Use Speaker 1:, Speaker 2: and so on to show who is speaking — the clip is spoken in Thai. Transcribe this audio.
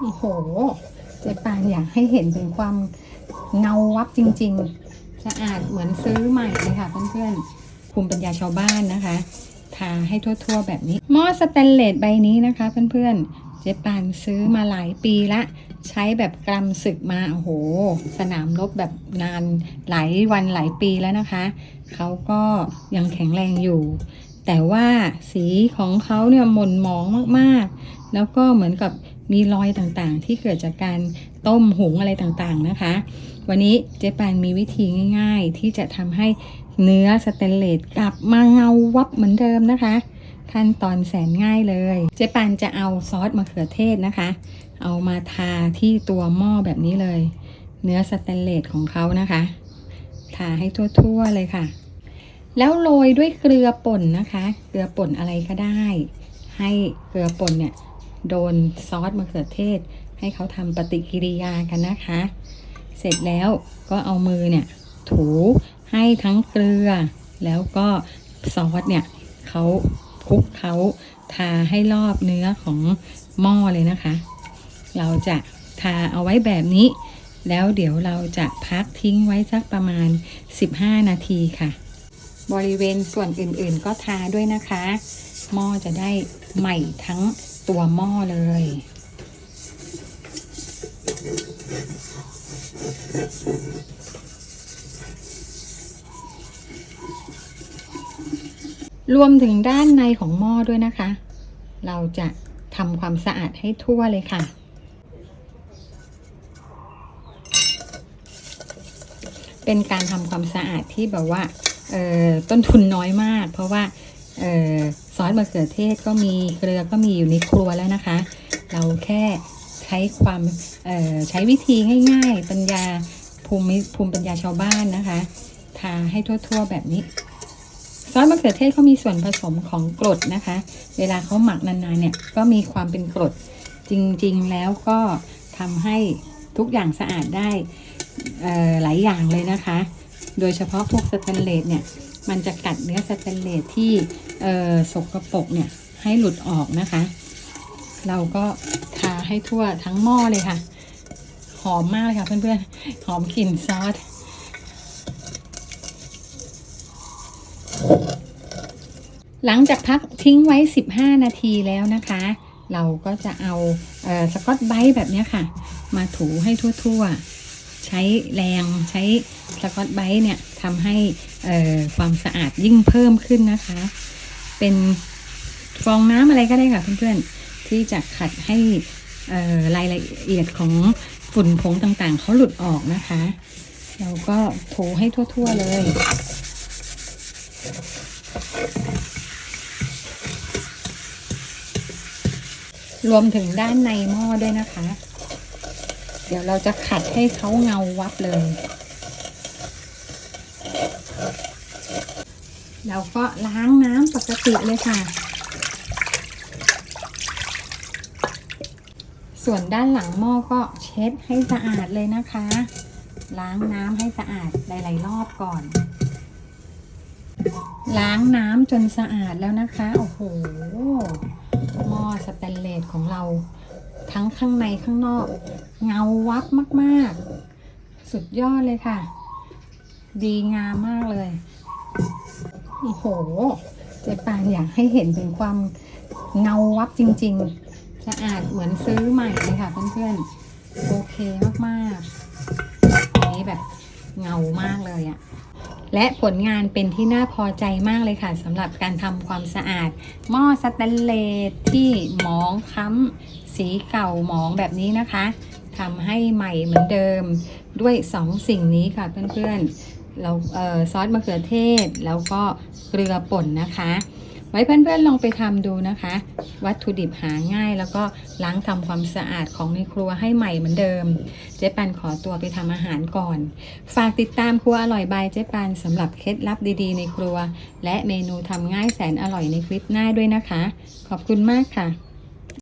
Speaker 1: โอ้โห เจ๊ปานอยากให้เห็นถึงความเงาวับจริงๆ สะอาดเหมือนซื้อใหม่เลยค่ะเพื่อนๆ ภูมิปัญญาชาวบ้านนะคะ ทาให้ทั่วๆแบบนี้ หม้อสแตนเลสใบนี้นะคะเพื่อนๆ เจ๊ปานซื้อมาหลายปีละ ใช้แบบกรำศึกมา โอ้โห สนามรบแบบนานหลายวันหลายปีแล้วนะคะ เขาก็ยังแข็งแรงอยู่ แต่ว่าสีของเขาเนี่ยหม่นหมองมากๆ แล้วก็เหมือนกับ มีรอยต่างๆ ที่เกิดจากการต้มหุงอะไรต่างๆนะคะ วันนี้เจ๊ปานมีวิธีง่าย ๆ ที่จะทำให้เนื้อสเตนเลสกลับมาเงาวับเหมือนเดิมนะคะขั้นตอนแสนง่ายเลย เจ๊ปานจะเอาซอสมะเขือเทศนะคะ เอามาทาที่ตัวหม้อแบบนี้เลย เนื้อสแตนเลสของเขานะคะ ทาให้ทั่วๆเลยค่ะ แล้วโรยด้วยเกลือป่นนะคะ เกลือป่นอะไรก็ได้ ให้เกลือป่นเนี่ย โดนซอสมะเขือเทศ ให้เขาทำปฏิกิริยากันนะคะ เสร็จแล้วก็เอามือเนี่ยถูให้ทั้งเกลือ แล้วก็ซอสเนี่ยเขาคลุกเขาทาให้รอบเนื้อของหม้อเลยนะคะ เราจะทาเอาไว้แบบนี้ แล้วเดี๋ยวเราจะพักทิ้งไว้สักประมาณ 15 นาทีค่ะ บริเวณส่วนอื่นๆก็ทาด้วยนะคะ หม้อจะได้ใหม่ทั้ง ตัวหม้อเลย รวมถึงด้านในของหม้อด้วยนะคะ เราจะทำความสะอาดให้ทั่วเลยค่ะเป็นการทำความสะอาดที่แบบว่าต้นทุนน้อยมาก เพราะว่า ซอสมะเขือเทศก็มีเกลือก็มีอยู่ในครัวแล้วนะคะ เราแค่ใช้ความใช้วิธีง่ายๆ ปัญญาภูมิภูมิปัญญาชาวบ้านนะคะทาให้ทั่วๆแบบนี้ ซอสมะเขือเทศเขามีส่วนผสมของกรดนะคะ เวลาเขาหมักนานๆเนี่ยก็มีความเป็นกรดจริงๆแล้วก็ทำให้ทุกอย่างสะอาดได้หลายอย่างเลยนะคะ โดยเฉพาะพวกสแตนเลสเนี่ย มันจะกัดเนื้อสแตนเลสที่สกปรกเนี่ยให้หลุดออกนะคะ เราก็ทาให้ทั่วทั้งหม้อเลยค่ะ หอมมากเลยค่ะเพื่อนๆ หอมกลิ่นซอสหลังจากพักทิ้งไว้ 15 นาทีแล้วนะคะ เราก็จะเอาเออสกอตไบรท์แบบนี้ค่ะ มาถูให้ทั่วๆ ใช้แรงใช้สกอตไบรท์เนี่ยทำให้ความสะอาดยิ่งเพิ่มขึ้นนะคะ เป็นฟองน้ำอะไรก็ได้ค่ะเพื่อนๆ ที่จะขัดให้รายละเอียดของฝุ่นผงต่างๆเขาหลุดออกนะคะ เราก็ถูให้ทั่วๆเลยรวมถึงด้านในหม้อด้วยนะคะ เดี๋ยวเราจะขัดให้เขาเงาวับเลย เราก็ล้างน้ำปกติเลยค่ะ ส่วนด้านหลังหม้อก็เช็ดให้สะอาดเลยนะคะ ล้างน้ำให้สะอาดหลาย ๆ รอบก่อน ล้างน้ำจนสะอาดแล้วนะคะ โอ้โห หม้อสแตนเลสของเราทั้งข้างในข้างนอก เงาวับมากๆ สุดยอดเลยค่ะ ดีงามมากเลย โอ้โห เจ๊ปานอยากให้เห็นถึงความเงาวับจริงๆ สะอาดเหมือนซื้อใหม่เลยค่ะเพื่อนๆ โอเคมากๆอันนี้แบบเงามากเลยอะและผลงานเป็นที่น่าพอใจมากเลยค่ะสำหรับการทำความสะอาด หม้อสแตนเลสที่หมองค้ำสีเก่าหมองแบบนี้นะคะ ทำให้ใหม่เหมือนเดิม ด้วย 2 สิ่งนี้ค่ะเพื่อนๆเราเอ่อซอสมะเขือเทศ แล้วก็เกลือป่นนะคะ ไว้เพื่อนๆลองไปทำดูนะคะ วัตถุดิบหาง่าย แล้วก็ล้างทำความสะอาดของในครัวให้ใหม่เหมือนเดิม เจ๊ปันขอตัวไปทำอาหารก่อน ฝากติดตามครัวอร่อยบายเจ๊ปานสำหรับเคล็ดลับดีๆ ในครัว และเมนูทำง่ายแสนอร่อยในคลิปหน้าด้วยนะคะ ขอบคุณมากค่ะ